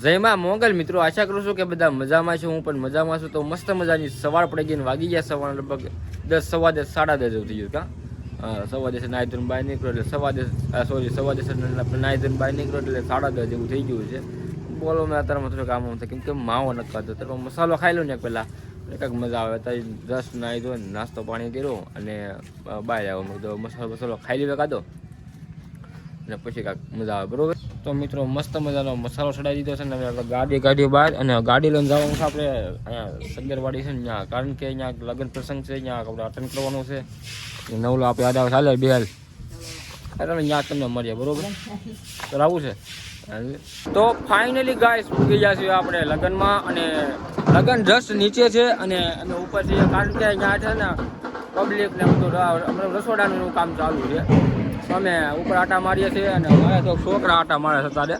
જયમાં મોગલ મિત્રો, આશા કરું છું કે બધા મજામાં છે, હું પણ મજામાં છું. તો મસ્ત મજાની સવાર પડી ગઈ વાગી ગયા, સવાર લગભગ દસ, સવા દસ, સાડા દસ જેવું થઈ ગયું કા સવા દસે નાય ધોરણ બહાર નીકળ્યો એટલે સવા દસ સોરી, સવા દસે નાય ધોરણ બહાર નીકળ્યો એટલે સાડા દસ જેવું થઈ ગયું છે. બોલો, મેં અત્યારમાં થોડું કામ થાય કેમ કે માવો નથી હતો તો મસાલો ખાઈ લો ને પહેલાં. કંઈક મજા આવે. તો જસ્ટ નાહી ધો નાસ્તો પાણી કર્યો અને બહાર આવ્યો. કીધું મસાલો મસાલો ખાઈ લીધો કાઢો અને પછી કાંઈક મજા આવે, બરોબર? તો મિત્રો, મસ્ત મજાનો મસાલો ચડાવી દીધો છે ને ગાડી ગાડી બહાર અને ગાડી લઈને જવાનું છે આપણે અહીંયા સગરવાડી છે ને કારણ કે અહીંયા લગ્ન પ્રસંગ છે, ત્યાં આપણે અટેન્ડ કરવાનું છે. નવલો આપણે યાદ આવે ચાલે બેહાલ. અરે ત્યાં તમને મળીએ, બરોબર? તો આવું છે. તો ફાઇનલી ગાય સુકી ગયા છે આપણે લગ્નમાં અને લગ્ન જસ્ટ નીચે છે અને અને ઉપર છે કારણ કે અહીંયા છે ને પબ્લિક ને બધું રસોડાનું કામ ચાલુ છે. અમે ઉપર આટા મારીએ છીએ અને મારે તો છોકરા આટા મારે છે તારે.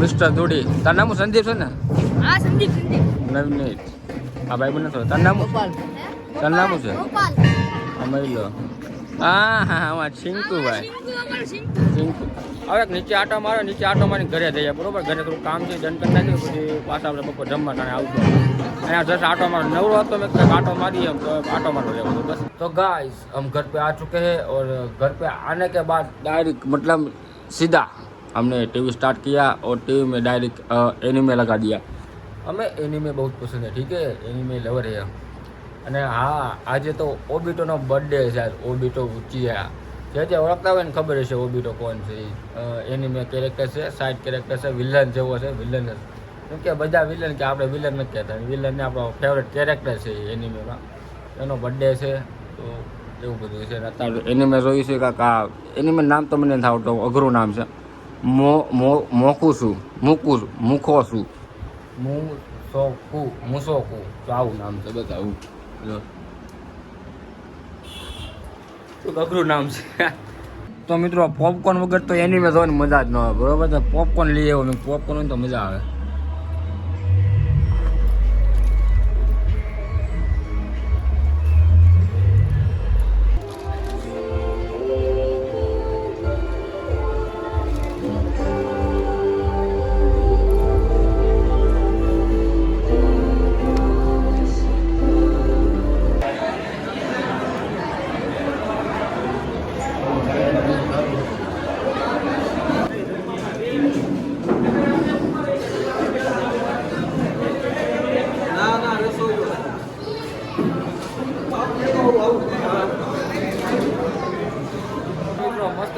મિસ્ટર ધૂડી તાર નામ સંદીપ છે ને? હા સંદીપ સંદીપ. નવીન નહીં હા ભાઈ બને તાર નામ શું? તાર નામ છે? અમારી હા લો હા હા હા શિંકુ ભાઈ. શિંકુ હવે નીચે આટો મારો નીચે આટો મારી ઘરે જઈએ બરોબર? ઘરે થોડું કામ છે જન કરી નાખ્યું પછી પાછા આપણે બપોર જમવા ટાણે આવતો અને જસ્ટ आटो मारो नवरो तो मैं कहा आटो मारी हम तो आटो मारो ले बस तो गाइस हम घर पे आ चुके हैं और घर पे आने के बाद डायरेक्ट मतलब सीधा हमने टीवी स्टार्ट किया और टीवी में डायरेक्ट एनिमे लगा दिया हमें एनिमे बहुत पसंद है ठीक है एनिमे लवर है અને હા આજે તો ઓબિટોનો બર્થડે છે આજ ઓબિટો ઉચિયા જે જે ઓળખતા હોય ને ખબર હશે ઓબિટો કોણ છે એની મેં કેરેક્ટર છે સાઇડ કેરેક્ટર છે વિલન જેવો છે વિલન છે કેમ કે બધા વિલન કે આપણે વિલન નથી કહેતા. વિલન ને આપણો ફેવરેટ કેરેક્ટર છે એનિમેમાં એનો બર્થડે છે તો એવું બધું છે. અત્યારે એનિમે જોયું છે કાંક આ એનિમે નામ તો મને નથી આવડતું અઘરું નામ છે. મો મો મોકું છું મૂકું મૂકો છું. મું સોકું મુસોકુ. તો આવું નામ છે બધા આવું શું અઘરું નામ છે. તો મિત્રો પોપકોર્ન વગર તો એની જોવાની મજા જ ન આવે. બરોબર પોપકોર્ન લઈ આવ્યો પોપકોર્ન તો મજા આવે.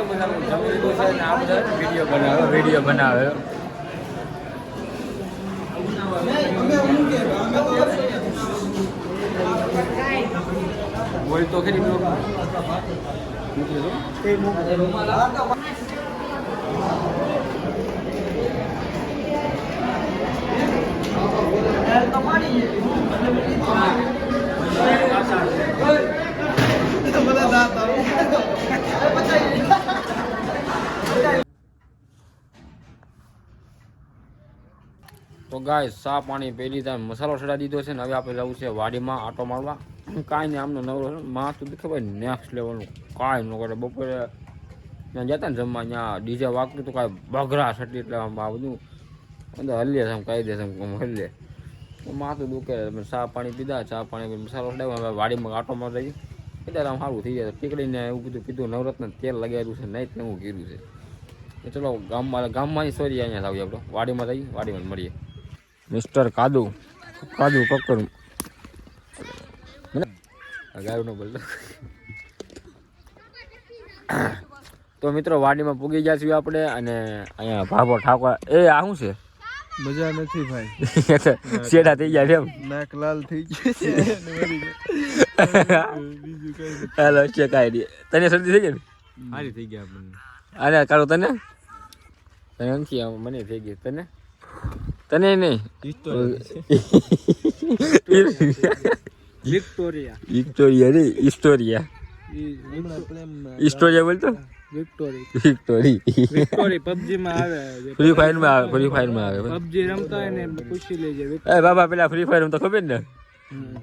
મસ્ત મજાનું જમી લીધું છે અને આ વીડિયો બનાવે વીડિયો બનાવે બોલ તો તો ગાય સા પાણી પહેલી લીધા મસાલો ચડા દીધો છે ને હવે આપણે જવું છે વાડીમાં આટો મારવા. કાંઈ નહીં, આમનો નવરો માં દુખે ભાઈ નેક્સ્ટ લેવલનું કાંઈ ન કરે. બપોરે ત્યાં જતા ને જમવા, ત્યાં ડીજે વાગતું તો કાંઈ બગરા છટી એટલે આમ આ બધું. અંદર હલીએ છે આમ કહી દે છે, આમ હલીએ. માથું દુખે ચા પાણી પીધા, ચા પાણી મસાલો ચડાવ્યો હવે વાડીમાં આટો મારવા જઈએ. એટલે આમ સારું થઈ જાય પીકડીને એવું બધું કીધું નવરત્ન તેલ લગાવ્યું છે, નહીં એવું કીધું છે. ચલો, ગામમાં ગામમાં સોરી અહીંયા આવીએ આપણે. વાડીમાં જઈએ, વાડીમાં મળીએ. મિસ્ટર કાદુ. કાદુ કક્કર. ગાયું ન બોલતો. તો મિત્રો વાડીમાં પૂગી ગયા છીએ આપણે અને અહીંયા ભાભો ઠાકોર એ આ શું છે? મજા નથી ભાઈ. શેડા થઈ ગયા છે એમ. નાક લાલ થઈ ગયા. હાલો છે કાંઈ તને શરદી થઈ ગઈ હારી થઈ ગયા આપણને. અરે કાળો તને? તને નથી આમ મને થઈ ગઈ. તને? તને નહીં. વિક્ટોરિયા. વિક્ટોરિયા રે પ્રેમમાં હિસ્ટોરિયા બોલતો વિક્ટોરી વિક્ટોરી વિક્ટોરી પબજી માં આવે ફ્રી ફાયરમાં આવે ફ્રી ફાયરમાં આવે. પબજી રમતા હોય ને પૂછી લેજે. એ બાબા પેલા ફ્રી ફાયર તો ખબર ને?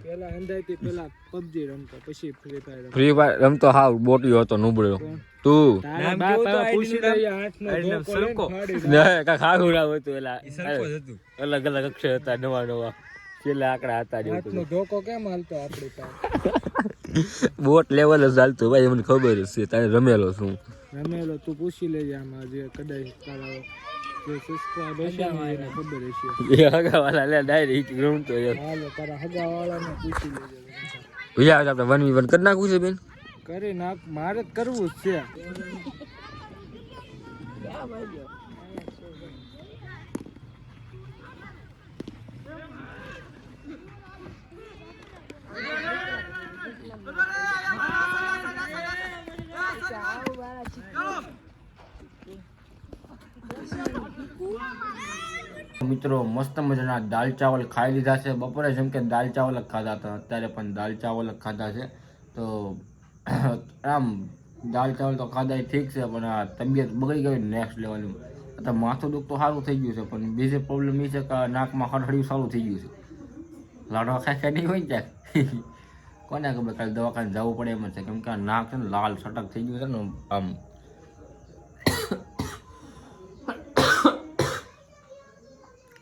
પેલા અંદાજથી પેલા પબજી રમતો પછી ફ્રી ફાયર ફ્રી ફાયર રમતો હાવ બોટીયો હતો નુબળ્યો. તું. નામ કેવું તો આઈડી લઈએ સરકો નો કા દે. ના ખાખું નામ હતું અલગ અલગ અક્ષર હતા નવા નવા. છેલ્લા આંકડા હતા ને એવું ધોકો કેમ હાલતો આપડી પાસે? બોટ લેવલ જ ચાલતું ભાઈ મને ખબર જ છે તારે રમેલો છું. રમેલો તું પૂછી લેજે આમાં જે કદાચ તારા વન વી વન કરી નાખવું છે બેન? કરી નાખ મારે કરવું જ છે. મિત્રો, મસ્ત મજાના દાલ ચાવલ ખાઈ લીધા છે. બપોરે જેમ કે દાલ ચાવલ ખાધા હતા, અત્યારે પણ દાલ ચાવલ ખાધા છે. તો, આમ, દાલ ચાવલ તો ખાધા ઠીક છે, પણ આ તબિયત બગડી ગઈ નેક્સ્ટ લેવલનું અત્યારે માથું દુઃખ તો સારું થઈ ગયું છે, પણ બીજી પ્રોબ્લેમ એ છે કે નાકમાં હળહળિયું સારું થઈ ગયું છે. લાડવા ખાઈ નહીં હોય ત્યાં કોને ખબર, કાલે દવાખાને જવું પડે એમ છે. કેમ કે આ નાક છે ને લાલ, સટક થઈ ગયું છે ને, આમ.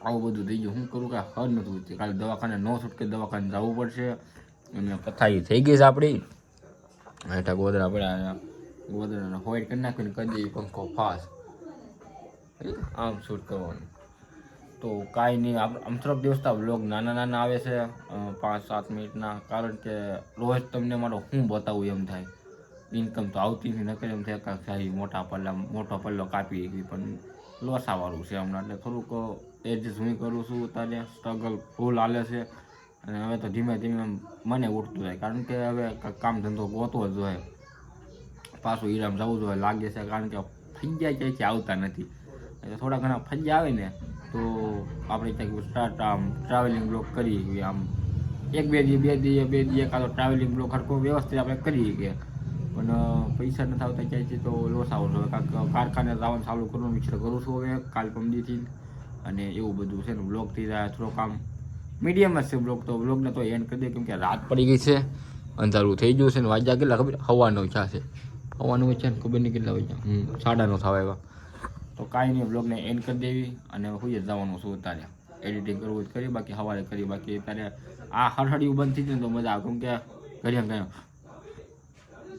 આવું બધું થઈ ગયું. હું કરું કે હદ નથી પૂછતી કાલે દવાખાને ન છૂટકે દવાખાને જવું પડશે. અને પથારી થઈ ગઈ છે આપણી. હેઠા ગોદરા પડ્યા ગોદરાને હોઈટ કરી નાખીને કરી દઈએ પંખો ફાસ. આમ શૂટ કરવાનું. તો કાંઈ નહીં, આમ તરફ દિવસ તો બ્લોગ નાના નાના આવે છે. પાંચ સાત મિનિટના. કારણ કે રોજ તમને મારો હું બતાવું એમ થાય. ઇન્કમ તો આવતી નથી, નકર એમ થાય કાંઈ મોટા પલ્લા, મોટો પલ્લો કાપી પણ લોસાવાળું છે હમણાં. એટલે થોડુંક એડજસ્ટ હું કરું છું અત્યારે. સ્ટ્રગલ ફૂલ હાલે છે. અને હવે તો ધીમે ધીમે મને ઉઠતું જાય. કારણ કે હવે કામ ધંધો ગોતો જ હોય. પાછું ઈરામ જવું જોઈએ લાગે છે કારણ કે ફજ્યા છે આવતા નથી. એટલે થોડા ઘણા ફજ્યા આવે ને, તો આપણે ક્યાંક સ્ટાર્ટ આમ ટ્રાવેલિંગ બ્લોક કરી શકીએ આમ એક બે દી બે દી બે દી તો ટ્રાવેલિંગ બ્લોક હરકો વ્યવસ્થિત આપણે કરીએ કે. પણ પૈસા નથી આવતા ક્યાંયથી તો લોસ આવો છે કારખાને જવાનું ચાલુ કરવાનું વિચાર કરું છું હવે, કાલ પમદીથી અને એવું બધું છે ને બ્લોગથી થોડોક આમ મીડિયમ જ છે બ્લોગ તો. બ્લોગને તો એન્ડ કરી દે, કેમ કે રાત પડી ગઈ છે, અંધારું થઈ ગયું છે ને વાગ્યા કેટલા ખબર? હવાનો ચા છે. હવાનો છે ને ખબર નહીં કેટલા વાગ્યા. સાડા નો થવા એવા તો કાંઈ નહીં બ્લોગને એન્ડ કરી દેવી અને હું જ જવાનું છું અત્યારે. એડિટિંગ કરવું જ કરી બાકી સવારે કરી બાકી અત્યારે આ હરહડિયું બંધ થઈ જાય તો મજા આવે. કેમ કે ઘરે ગયો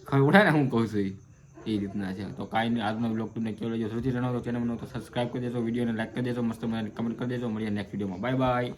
ખબર પડે ને હું કહું છું ઈ. એ રીતના છે. તો કાંઈ નહીં, આજનો બ્લોગ તમને કેવો લાગ્યો સૌથી જણાવો તો ચેનલ તો સબસ્ક્રાઈબ કરી દેજો, વિડીયોને લાઈક કરી દેજો, મસ્ત મને કમેન્ટ કરી દેજો. મળીએ નેક્સ્ટ વિડીયોમાં બાય બાય